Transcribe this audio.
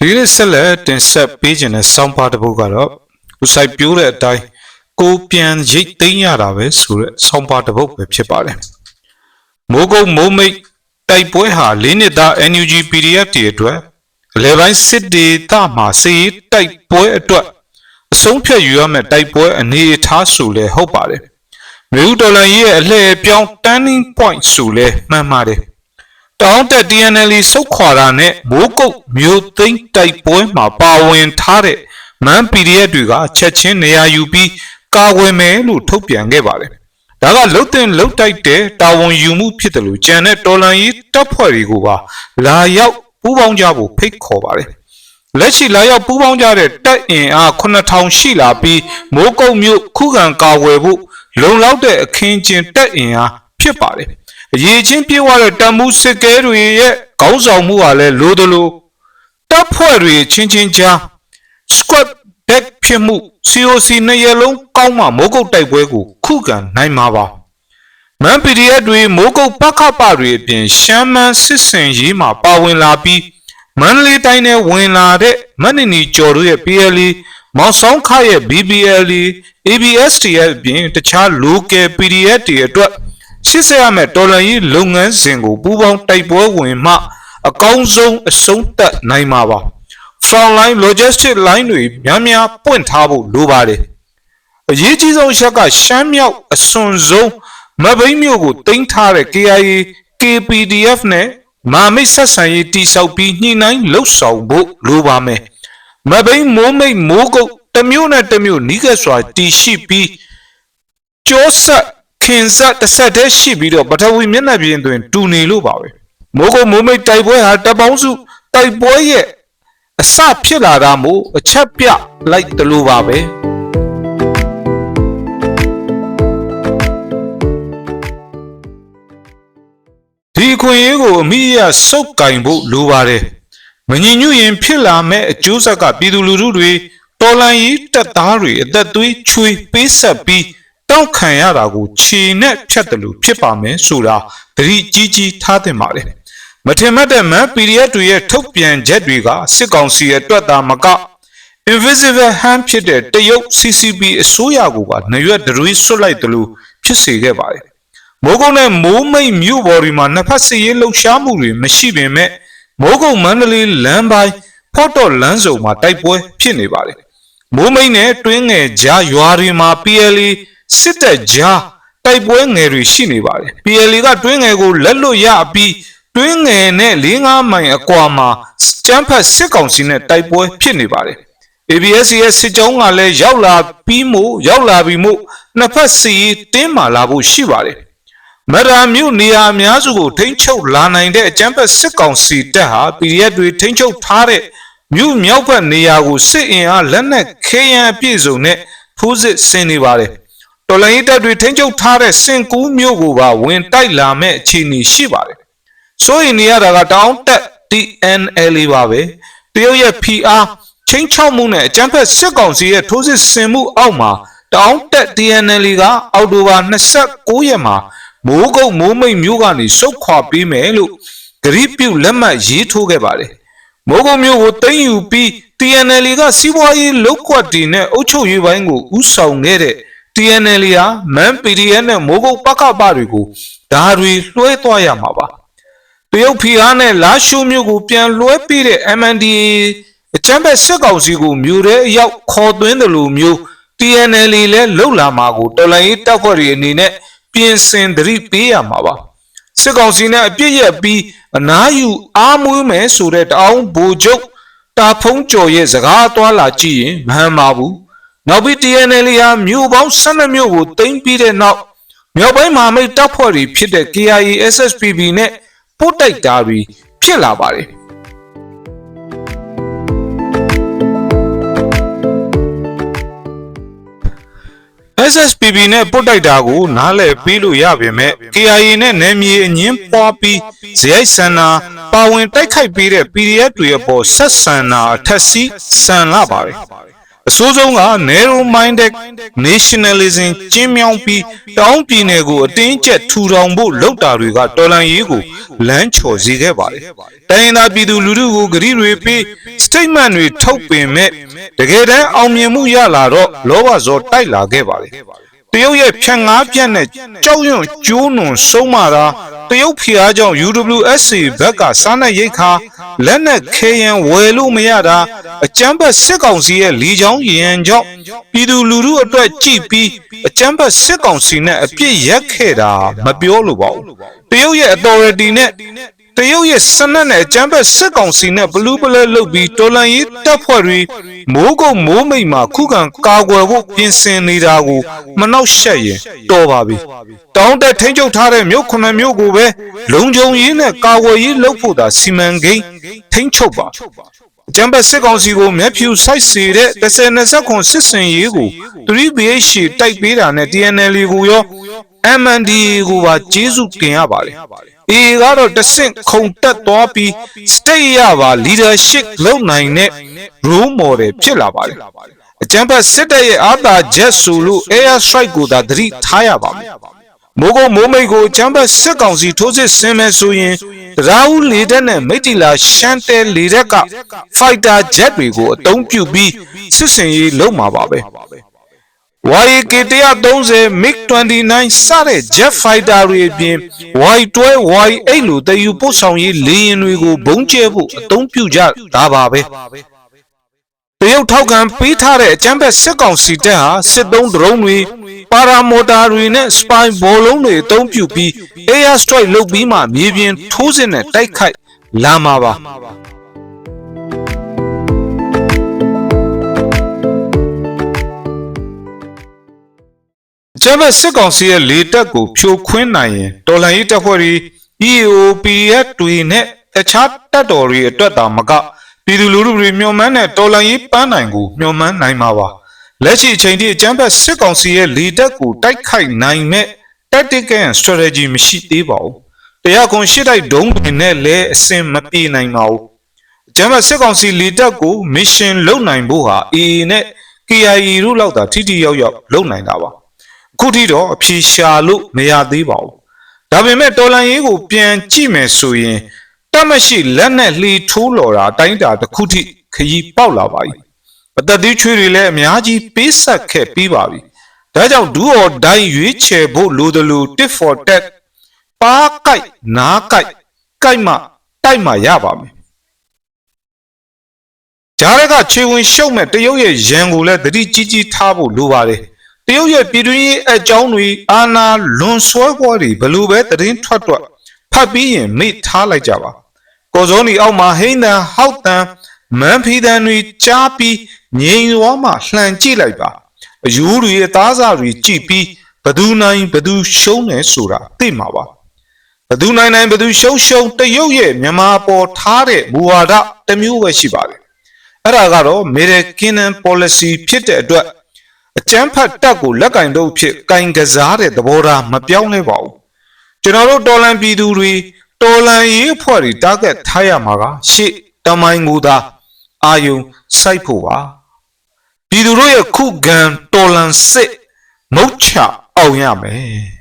ဒီကနေ့ဆက်လက်တင်ဆက်ပေးခြင်းတဲ့စောင်းပါတစ်ပုဒ်ကတော့ဦးဆိုင်ပြိုးတဲ့အတိုင်းကိုပြန်ရိတ်သိမ်းရတာပဲဆိုတဲ့စောင်းပါတစ်ပုဒ်ပဲဖြစ်ပါတယ်မိုးကုတ်မိုးမိတ်တိုက်ပွဲဟာ၄နှစ်သား NUG PDF တွေအတွက်အလဲပိုင်းစစ်ဒေသမှာစစ်ရေးတိုက်ပွဲအတွက်အဆုံးဖြတ်ယူရမယ့်တိုက်ပွဲအနေအထားဆိုလဲဟုတ်ပါတယ်မြို့ဒေါ်လာကြီးရဲ့အလှည့်အပြောင်း turning point ဆိုလဲမှန်ပါတယ် တောင်းတက် TNL စုတ်ခွာတာနဲ့မိုးကုတ်မြို့သိမ်းတိုက်ပွဲမှာပါဝင်ထားတဲ့မန် PDF တွေကချက်ချင်းနေရာယူပြီးကာကွယ်မယ်လို့ထုတ်ပြန်ခဲ့ပါတယ်။ဒါကလုတ်တင်လုတ်တိုက်တဲ့တာဝန်ယူမှုဖြစ်တယ်လို့ကြံတဲ့တော်လန်ရေးတပ်ဖွဲ့တွေကိုပါလာရောက်ပူးပေါင်းကြဖို့ဖိတ်ခေါ်ပါတယ်။လက်ရှိလာရောက်ပူးပေါင်းကြတဲ့တပ်အင်အား9000ရှိလာပြီးမိုးကုတ်မြို့ခုခံကာကွယ်ဖို့လုံလောက်တဲ့အခင်းကျင်းတပ်အင်အားဖြစ်ပါတယ်။ အရေးချင်းပြေးသွားတဲ့တံမှုစစ်ကဲတွေရဲ့ခေါင်းဆောင်မှုဟာလည်းလိုသလိုတပ်ဖွဲ့တွေချင်းချင်းကြား squad back ဖြစ်မှု COC နှစ်ရလုံးကောင်းမှမိုးကုတ်တိုက်ပွဲကိုခုခံနိုင်မှာပါမန် PDF တွေမိုးကုတ်ပခပတွေအပြင်ရှမ်းမန်းစစ်စင်ရေးမှာပါဝင်လာပြီးမန္တလေးတိုင်းနဲ့ဝင်လာတဲ့မန္တနီကျော်တို့ရဲ့ PLE မောင်ဆောင်ခရဲ့ BBLE ABSTF အပြင်တခြား local PDF တွေအတွက် ရှစ်ဆက်ရမယ့်တော်လှန်ရေးလုပ်ငန်းစဉ်ကိုပူးပေါင်းတိုက်ပွဲဝင်မှ အကောင်းဆုံးအဆုံးသတ်နိုင်မှာပါ front line logistic line တွေများများပွင့်ထားဖို့လိုပါတယ်အရေးကြီးဆုံးအချက်ကရှမ်းမြောက်အစွန်ဆုံးမဘိန်းမြို့ကိုတင်ထားတဲ့ KIA KPDF နဲ့မာမိတ်ဆက်ဆံရေးတိစောက်ပြီးညှိနှိုင်းလှုပ်ဆောင်ဖို့လိုပါမယ်မဘိန်းမိုးမိတ်မိုးကုတ်တစ်မျိုးနဲ့တစ်မျိုးနီးကပ်စွာတည်ရှိပြီးကြောဆက် ခင်ဆက်တစ်ဆက်တည်းရှိပြီးတော့ပထဝီမျက်နှာပြင်တွင်တူနေလို့ပါပဲမိုးကုတ်မိုးမိတ်တိုက်ပွဲဟာတပ်ပေါင်းစုတိုက်ပွဲရဲ့အစဖြစ်လာတာမို့အချက်ပြလိုက်တယ်လို့ပါပဲဒီအခွင့်အရေးကိုအမိအရစုပ်ကင်ဖို့လိုပါတယ်မငြင်ညွတ်ရင်ဖြစ်လာမဲ့အကျိုးဆက်ကပြည်သူလူထုတွေတော်လန်ရေးတပ်သားတွေအသက်သွေးချွေပေးဆက်ပြီး တောက်ခံရတာကိုခြေနဲ့ဖြတ်တယ်လို့ဖြစ်ပါမယ်ဆိုတာသတိကြီးကြီးထားသင့်ပါတယ်မထင်မှတ်တဲ့မန် PDF တွေရဲ့ထုတ်ပြန်ချက်တွေကစစ်ကောင်စီရဲ့တွက်တာမက invisible hand ဖြစ်တဲ့တရုတ် CCP အစိုးရကိုပါနှရွက်ဒရွေးဆွတ်လိုက်တယ်လို့ဖြစ်စေခဲ့ပါတယ်မိုးကုတ်နဲ့မိုးမိတ်မြို့ပေါ်ဒီမှာနှစ်ဖက်စီရေးလှုပ်ရှားမှုတွေမရှိပင်မဲ့မိုးကုတ်မန္တလေးလမ်းပိုင်းဖော့တော့လမ်းစုံမှာတိုက်ပွဲဖြစ်နေပါတယ်မိုးမိတ်နဲ့တွင်းငယ်ကြားရွာတွေမှာ PLA စစ်တပ်ကြားတိုက်ပွဲငယ်တွေရှိနေပါတယ် PLA ကတွင်းငယ်ကိုလက်လွတ်ရပြီးတွင်းငယ်နဲ့၄၅မိုင်အကွာမှာကျန်းဖတ်စစ်ကောင်စီနဲ့တိုက်ပွဲဖြစ်နေပါတယ် ABS ရဲ့စစ်ကြောင်းကလည်းရောက်လာပြီးမို့ရောက်လာပြီးမို့နှစ်ဖက်စီတင်းမာလာဖို့ရှိပါတယ်မရာမြို့နေရာအများစုကိုထိန်းချုပ်လာနိုင်တဲ့အကြမ်းဖက်စစ်ကောင်စီတပ်ဟာ PDF တွေထိန်းချုပ်ထားတဲ့မြို့မြောက်ဘက်နေရာကိုစစ်အင်အားလက်နက်ခဲယမ်းအပြည့်စုံနဲ့ဖိုးစစ်ဆင်နေပါတယ် တော်လိုင်းတပ်တွေထိန်းချုပ်ထားတဲ့စင်ကူးမြို့ကိုပါဝင်တိုက်လာမဲ့အခြေအနေရှိပါတယ်စိုးရင်နေရတာကတောင်းတက် TNL ပါပဲတရုတ်ရဲ့ PR ချင်းချောက်မှုနဲ့အကြမ်းဖက်စစ်ကောင်စီရဲ့ထိုးစစ်ဆင်မှုအောက်မှာတောင်းတက် TNL ကအောက်တိုဘာ29ရက်မှာမိုးကုတ်မိုးမိတ်မျိုးကနေစုတ်ခွာပေးမယ်လို့ဂရိပြုလက်မှတ်ရေးထိုးခဲ့ပါတယ်။မိုးကုတ်မျိုးကိုသိမ်းယူပြီး TNL ကစီးပွားရေးလုပ်ကွက်တီနဲ့အုပ်ချုပ်ရေးပိုင်းကိုဥဆောင်ခဲ့တဲ့ TNL ဟာမန် PDF နဲ့မိုးကုတ်ပကပတွေကိုဓာတွေလွှဲသွားရမှာပါ။တရုတ်ဖီအားနဲ့လာရှိုးမျိုးကိုပြန်လွှဲပေးတဲ့ MNDAA အကြမ်းဖက်စစ်ကောင်စီကိုမြို့ထဲအရောက်ခေါ်သွင်းတယ်လို့မျိုး TNL လည်းလှုပ်လာမှာကိုတော်လိုင်းရေးတပ်ဖွဲ့တွေအနေနဲ့ပြင်ဆင်သတိပေးရမှာပါစစ်ကောင်စီနဲ့အပြစ်ရက်ပြီးအနားယူအားမွေးမယ်ဆိုတဲ့တောင်းဘူချုပ်တာဖုံးကျော်ရဲ့စကားသွားလာကြည့်ရင်မဟန်ပါဘူး နောက်ပြီး TNL ဟာမြို့ပေါင်း12မြို့ကိုတင်ပြီးတဲ့နောက်မြောက်ပိုင်းမဟာမိတ်တပ်ဖွဲ့တွေဖြစ်တဲ့ KIA SSPB နဲ့ပို့တိုက်တာတွေဖြစ်လာပါတယ် SSPB နဲ့ပုတ်တိုက်တာကိုနားလည်ပြီးလို့ရပါမယ် KIA နဲ့နယ်မြေအငင်းပွားပြီးဇယိုက်ဆန္နာပါဝင်တိုက်ခိုက်ပေးတဲ့ PDF တွေအပေါ်ဆက်ဆန္နာအထက်စီးဆန်လာပါတယ် အဆိုးဆုံးက narrow minded nationalism ကျင်းမြောင်းပြီးတောင်းပြည်နယ်ကိုအတင်းကျပ်ထူထောင်ဖို့လှုပ်တာတွေကတော်လန်ရေးကိုလမ်းချော်စေခဲ့ပါတယ်။တိုင်းရင်းသားပြည်သူလူထုကိုဂရုတွေပေး statement တွေထုတ်ပင်မဲ့တကယ်တမ်းအောင်မြင်မှုရလာတော့လောဘဇောတိုက်လာခဲ့ပါတယ်။တရုတ်ရဲ့ဖြန့်ငါးပြက်နဲ့ကြောက်ရွံ့ကျိုးနွန်ဆုံးမတာတရုတ်ဖျားကြောင့် UWSC ဘက်ကစားနပ်ရိတ်ခါ လက်နက်ခဲယံဝယ်လို့မရတာအကြမ်းဖက်စစ်ကောင်စီရဲ့လီချောင်းရန်ကြောင့်ပြည်သူလူထုအတွက်ကြည်ပြီးအကြမ်းဖက်စစ်ကောင်စီနဲ့အပြစ်ရက်ခဲ့တာမပြောလို့ပါဘူးတရုတ်ရဲ့ authority နဲ့ တရုတ်ရဲ့စနက်နဲ့အကြမ်းဖက်စစ်ကောင်စီနဲ့ဘလူးပလဲလုပ်ပြီးတော်လန်ရေးတပ်ဖွဲ့တွေမိုးကုတ်မိုးမိတ်မှာခုခံကာကွယ်ဖို့ပြင်ဆင်နေတာကိုမနှောက်ယှက်ရင်တော်ပါပြီတောင်းတက်ထိန်းချုပ်ထားတဲ့မြို့ခုနှစ်မြို့ကိုပဲလုံခြုံရေးနဲ့ကာကွယ်ရေးလုပ်ဖို့သာစီမံကိန်းထိန်းချုပ်ပါအကြံပတ်စစ်ကောင်စီကိုမျက်ဖြူဆိုင်စေတဲ့1029စစ်စင်ရေးကို 3BH တိုက်ပေးတာနဲ့ TNL ကိုရော MNDA ကိုပါကျေးဇူးတင်ရပါတယ်။ AA ကတော့တဆင့်ခုံတက်သွားပြီး state ရပါ leadership လုပ်နိုင်တဲ့ role model ဖြစ်လာပါတယ်။အကြံဖတ်စစ်တပ်ရဲ့အာသာချက်ဆိုလို့ air strike ကိုသာသတိထားရပါမယ်။မိုးကုတ်မိုးမိတ်ကိုအကြံဖတ်စစ်ကောင်စီထိုးစစ်ဆင်မယ်ဆိုရင်ရာဟုလေတက်နဲ့မိတ်တီလာရှမ်းတဲလေတက်က fighter jet တွေကိုအသုံးပြုပြီးစစ်စင်ရေးလုပ်မှာပါပဲ။ YK 130 MiG-29 စတဲ့ jet fighter တွေအပြင် Y12 Y8 လိုတယူပို့ဆောင်ရေးလေယာဉ်တွေကိုဘုံကျဲဖို့အသုံးပြုကြတာပါပဲတရုတ်ထောက်ခံပေးထားတဲ့အကြမ်းဖက်စစ်ကောင်စီတပ်ဟာစစ်သုံးဒရုန်းတွေပါရာမော်တာတွေနဲ့စပိုင်ဘောလုံးတွေအသုံးပြုပြီး air strike လုပ်ပြီးမှမြေပြင်ထိုးစစ်နဲ့တိုက်ခိုက်လာမှာပါ အကြမ်းဖက်စစ်ကောင်စီရဲ့လေတပ်ကိုဖြိုခွင်းနိုင်ရင်တော်လှန်ရေးတပ်ဖွဲ့တွေ EOPF တွေနဲ့တခြားတပ်တော်တွေအတွက်သာမကပြည်သူလူထုတွေမျှော်မှန်းတဲ့တော်လှန်ရေးပန်းနိုင်ကိုမျှော်မှန်းနိုင်မှာပါလက်ရှိအချိန်ထိအကြမ်းဖက်စစ်ကောင်စီရဲ့လေတပ်ကိုတိုက်ခိုက်နိုင်မဲ့ tactical and strategy မရှိသေးပါဘူးတရားခွန်ရှစ်တိုက်ဒုံးတွေနဲ့လည်းအစင်မပြေနိုင်ပါဘူးအကြမ်းဖက်စစ်ကောင်စီလေတပ်ကို mission လုပ်နိုင်ဖို့ဟာ AA နဲ့ KIA တို့လောက်သာထိထိရောက်ရောက်လုပ်နိုင်တာပါအ ခုထိတော့အဖြေရှာလို့မရသေးပါဘူး။ဒါပေမဲ့တော်လန်ရေးကိုပြန်ကြည့်မယ်ဆိုရင်တတ်မရှိလက်နဲ့လှီထိုးလော်တာအတိုင်းတာတစ်ခုထိခရီးပေါက်လာပါပြီ။အသက်သီးချွေးတွေလည်းအများကြီးပေးဆက်ခဲ့ပြီးပါပြီ။ဒါကြောင့်ဒူအော်ဒိုင်းရွေးချယ်ဖို့လိုတယ်လို့ tit for tat ပါကိုက်နားကိုက်ကိုက်မှတိုက်မှရပါမယ်။ကြားရကခြေဝင်ရှုပ်မဲ့တရုတ်ရဲ့ရန်ကိုလည်းတတိကြီးကြီးထားဖို့လိုပါတယ်။ တရုတ်ရဲ့ပြည်တွင်းရေးအကြောင်းတွေအာနာလွန်ဆွဲပွဲတွေဘလို့ပဲသတင်းထွက်ထွက်ဖတ်ပြီးရင်မေ့ထားလိုက်ကြပါကိုစုံဒီအောက်မှာဟိန်းတန်ဟောက်တန်မန်ဖီတန်တွေကြားပြီးငြိမ်သွားမှလှန်ကြည့်လိုက်ပါအယူတွေအသားစားတွေကြည့်ပြီးဘသူနိုင်ဘသူရှုံးတယ်ဆိုတာသိမှာပါဘသူနိုင်နိုင်ဘသူရှုံးရှုံးတရုတ်ရဲ့မြန်မာပေါ်ထားတဲ့မူဝါဒတစ်မျိုးပဲရှိပါတယ်အဲ့ဒါကတော့ American policy ဖြစ်တဲ့အတွက် အကျန်းဖတ်တက်ကိုလက်ကင်တော့ဖြစ်ကင်ကစားတဲ့သဘောထားမပြောင်းလဲပါဘူးကျွန်တော်တို့တော်လန်ပြည်သူတွေတော်လန်ရေးအဖွဲ့တွေတားကက်ထားရမှာကရှေ့တမိုင်းမူသာအာယုံစိုက်ဖို့ပါပြည်သူတို့ရဲ့ခုခံတော်လန်စစ်မုတ်ချအောင်ရမယ်